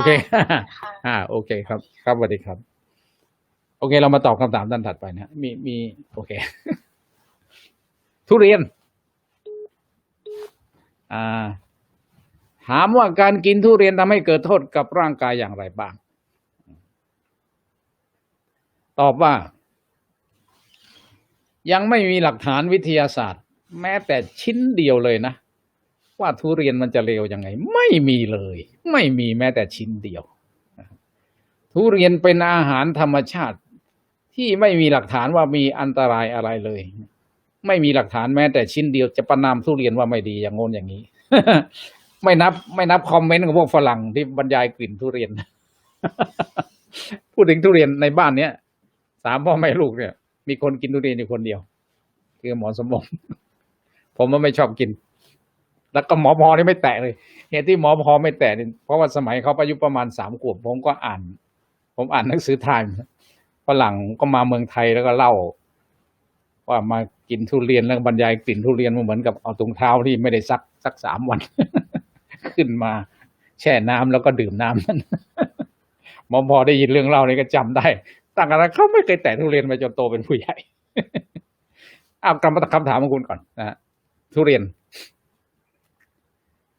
โอเคค่ะอ่า โอเคครับ ครับสวัสดีครับ โอเค เรามาตอบคำถามท่านถัดไปนะฮะมีมี โอเค ทุเรียน อ่า ถามว่าการกินทุเรียนทำให้เกิดโทษกับร่างกายอย่างไรบ้าง ตอบว่า ยังไม่มีหลักฐานวิทยาศาสตร์ แม้แต่ชิ้นเดียวเลยนะ ว่าทุเรียนมันจะเลวยังไง ไม่มีเลย ไม่มีแม้แต่ชิ้นเดียว ทุเรียนเป็นอาหารธรรมชาติ ที่ไม่มีหลักฐานว่ามีอันตรายอะไรเลย ไม่มีหลักฐานแม้แต่ชิ้นเดียวจะประนามทุเรียนว่าไม่ดีอย่างงนอย่างนี้ ไม่นับ ไม่นับคอมเมนต์ของพวกฝรั่งที่บรรยายกลิ่นทุเรียน พูดถึงทุเรียนในบ้านเนี้ยสามพ่อแม่ลูกเนี่ย มีคนกินทุเรียนอยู่คนเดียว คือหมอสมบงผมว่าไม่ชอบกิน แล้วก็หมอพอนี่ไม่แตะเลย เหตุที่หมอพอไม่แตะนี่เพราะว่าสมัยเขาอายุประมาณสามขวบผมก็อ่าน ผมอ่านหนังสือไทม์ฝรั่งก็มาเมืองไทยแล้วก็เล่า ว่ามากินทุเรียนแล้วบรรยายกลิ่นทุเรียนมันเหมือนกับเอาถุงเท้าที่ไม่ได้ซักสักสามวัน ขึ้นมาแช่น้ำแล้วก็ดื่มน้ำนั้นหมอพอได้ยินเรื่องเล่านี่ก็จำได้ตั้งแต่นั้นเขาไม่เคยแตะทุเรียนมาจนโตเป็นผู้ใหญ่เอากลับมาคำถามของคุณก่อนนะทุเรียน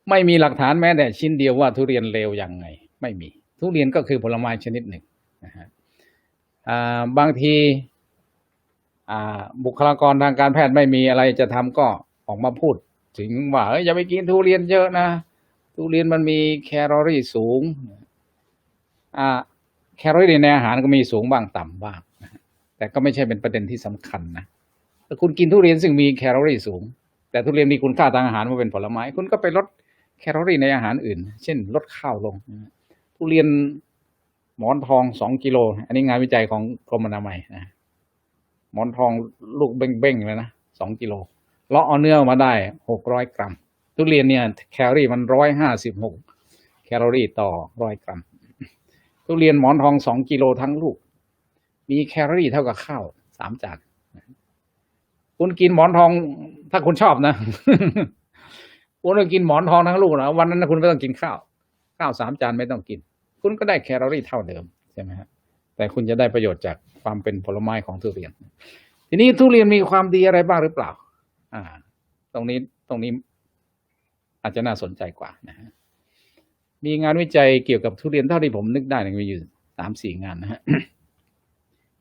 ไม่มีหลักฐานแม้แต่ชิ้นเดียวว่าทุเรียนเลวอย่างไง ไม่มี ทุเรียนก็คือผลไม้ชนิดหนึ่งนะฮะบางทีบุคลากรทางการแพทย์ไม่มีอะไรจะทำก็ออกมาพูด ถึงว่าเอ้ยอย่าไปกินทุเรียนเยอะนะ ทุเรียนมันมีแคลอรี่สูงแคลอรี่ในอาหารก็มีสูงบ้างต่ำบ้างแต่ก็ไม่ใช่เป็นประเด็นที่สำคัญนะคุณกินทุเรียนซึ่งมีแคลอรี่สูง แต่ทุเรียนมีคุณค่าทางอาหารมาเป็นผลไม้ คุณก็ไปลด แคลอรี่ในอาหารอื่น เช่นลดข้าวลงทุเรียนหมอนทองสองกิโล อันนี้งานวิจัยของกรมอนามัยนะหมอนทองลูกเบ้งๆเลยนะสองกิโลเลาะเอาเนื้อมาได้หกร้อยกรัม ทุเรียนเนี่ยแคลอรี่มันร้อยห้าสิบหกแคลอรี่ต่อร้อยกรัม ทุเรียนหมอนทองสองกิโลทั้งลูก มีแคลอรี่เท่ากับข้าวสามจานคุณกินหมอนทองถ้าคุณชอบนะ คุณต้องกินหมอนทองทั้งลูกนะวันนั้นนะคุณไม่ต้องกินข้าว ข้าวสามจานไม่ต้องกิน คุณก็ได้แคลอรี่เท่าเดิมใช่ไหมฮะแต่คุณจะได้ประโยชน์จากความเป็นผลไม้ของทุเรียน ทีนี้ทุเรียนมีความดีอะไรบ้างหรือเปล่า อ่า ตรงนี้ตรงนี้อาจจะน่าสนใจกว่านะฮะมีงานวิจัยเกี่ยวกับทุเรียนเท่าที่ผมนึกได้นี่มีอยู่สามสี่งานนะฮะ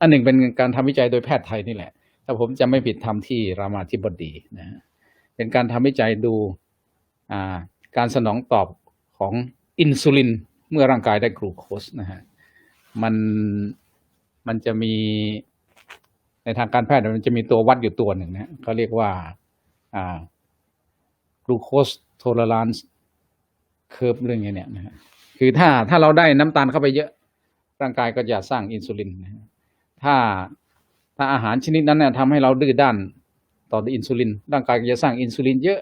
อันหนึ่งเป็นการทำวิจัยโดยแพทย์ไทยนี่แหละ ถ้าผมจะไม่ผิดทำที่รามาธิบดีนะฮะเป็นการทำวิจัยดู การสนองตอบของอินซูลินเมื่อร่างกายได้กลูโคสนะฮะมันมันจะมีในทางการแพทย์มันจะมีตัววัดอยู่ตัวหนึ่งนะเขาเรียกว่ากลูโคสโทเลานซ์เคิร์ฟเรื่องเงี้เนี่ยนะฮะคือถ้าถ้าเราได้น้ำตาลเข้าไปเยอะ ร่างกายก็จะสร้างอินซูลินนะฮะถ้าถ้าอาหารชนิดนั้นเนี่ยทำให้เราดื้อด้านต่ออินซูลิน ร่างกายก็จะสร้างอินซูลินเยอะ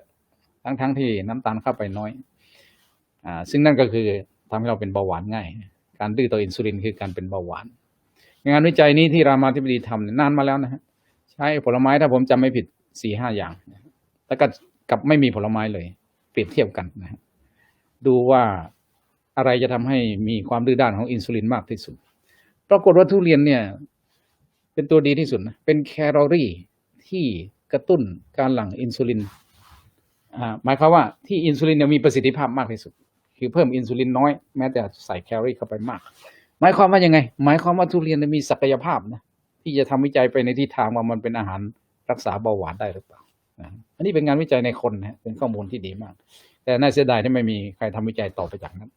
ทั้งทั้งที่น้ำตาลเข้าไปน้อยอ่าซึ่งนั่นก็คือทำให้เราเป็นเบาหวานง่าย การดื้อต่ออินซูลินคือการเป็นเบาหวาน งานวิจัยนี้ที่รามาธิบดีทำนานมาแล้วนะฮะใช้ผลไม้ถ้าผมจำไม่ผิดสี่ห้าอย่าง แล้วก็กับไม่มีผลไม้เลย เปรียบเทียบกันนะฮะดูว่าอะไรจะทำให้มีความดื้อด้านของอินซูลินมากที่สุด ปรากฏว่าทุเรียนเนี่ย เป็นตัวดีที่สุดนะ เป็นแคลอรี่ที่กระตุ้นการหลั่งอินซูลิน หมายความว่าที่อินซูลินมีประสิทธิภาพมากที่สุด คือเพิ่มอินซูลินน้อยแม้แต่ใส่แคลอรี่เข้าไปมาก หมายความว่ายังไง หมายความว่าทุเรียนมีศักยภาพนะที่จะทำวิจัยไปในทิศทางว่ามันเป็นอาหารรักษาเบาหวานได้หรือเปล่านะอันนี้เป็นงานวิจัยในคนนะเป็นข้อมูลที่ดีมาก แต่น่าเสียดายที่ไม่มีใครทำวิจัยต่อไปจากนั้น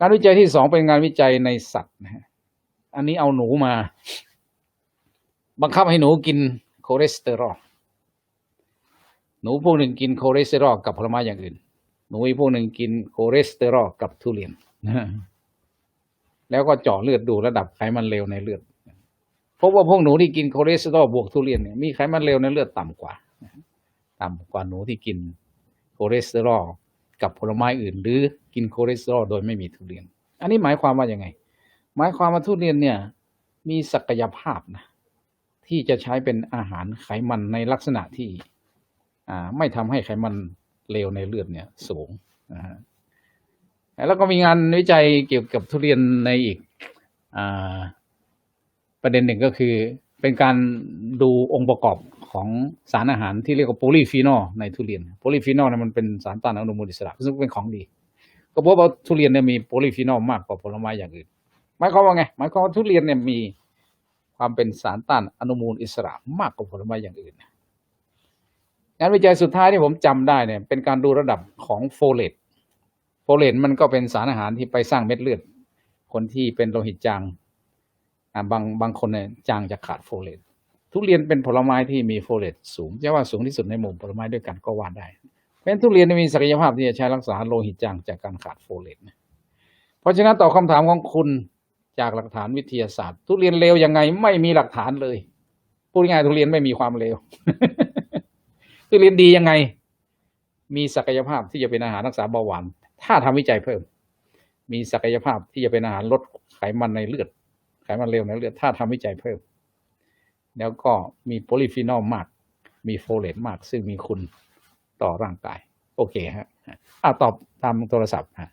การวิจัยที่สองเป็นงานวิจัยในสัตว์นะฮะอันนี้เอาหนูมา บังคับให้หนูกินคอเลสเตอรอล หนูพวกหนึ่งกินคอเลสเตอรอลกับผลไม้อย่างอื่น หนูอีกพวกหนึ่งกินคอเลสเตอรอลกับทุเรียนแล้วก็เจาะเลือดดูระดับไขมันเลวในเลือดพบว่าพวกหนูที่กินคอเลสเตอรอลบวกทุเรียนเนี่ยมีไขมันเลวในเลือดต่ำกว่าต่ำกว่าหนูที่กินคอเลสเตอรอลกับผลไม้อื่น หรือกินคอเลสเตอรอลโดยไม่มีทุเรียน อันนี้หมายความว่ายังไง หมายความว่าทุเรียนเนี่ย มีศักยภาพนะที่จะใช้เป็นอาหารไขมันในลักษณะที่ ไม่ทำให้ไขมันเลวในเลือดเนี่ยสูงนะฮะแล้วก็มีงานวิจัยเกี่ยวกับทุเรียนในอีกอาประเด็นหนึ่งก็คือ เป็นการดูองค์ประกอบของสารอาหารที่เรียกว่าโพลีฟีนอลในทุเรียนโพลีฟีนอลเนี่ยมันเป็นสารต้านอนุมูลอิสระซึ่งเป็นของดี ก็พราะว่าทุเรียนเนี่ยมีโพลีฟีนอลมากกว่าผลไม้อย่างอื่นหมายความว่าไงหมายความว่าทุเรียนเนี่ยมีความเป็นสารต้านอนุมูลอิสระมากกว่าผลไม้อย่างอื่น งานวิจัยสุดท้ายที่ผมจำได้เนี่ย เป็นการดูระดับของโฟเลตโฟเลตมันก็เป็นสารอาหารที่ไปสร้างเม็ดเลือด คนที่เป็นโลหิตจางบางบางคนเนี่ยจางจะขาดโฟเลตทุเรียนเป็นผลไม้ที่มีโฟเลตสูงจะว่าสูงที่สุดในหมู่ผลไม้ด้วยกันก็ว่าได้ เพราะฉะนั้นทุเรียนมีศักยภาพที่จะใช้รักษาโลหิตจางจากการขาดโฟเลตเพราะฉะนั้นตอบคำถามของคุณจากหลักฐานวิทยาศาสตร์ ทุเรียนเลวยังไงไม่มีหลักฐานเลยพูดง่ายทุเรียนไม่มีความเลว คือเรียนดียังไง มีศักยภาพที่จะเป็นอาหารรักษาเบาหวาน ถ้าทำวิจัยเพิ่ม มีศักยภาพที่จะเป็นอาหารลดไขมันในเลือด ไขมันเลวในเลือด ถ้าทำวิจัยเพิ่ม แล้วก็มีโพลีฟีนอลมาก มีโฟเลตมาก ซึ่งมีคุณต่อร่างกาย โอเคฮะอะตอบตามโทรศัพท์ฮะ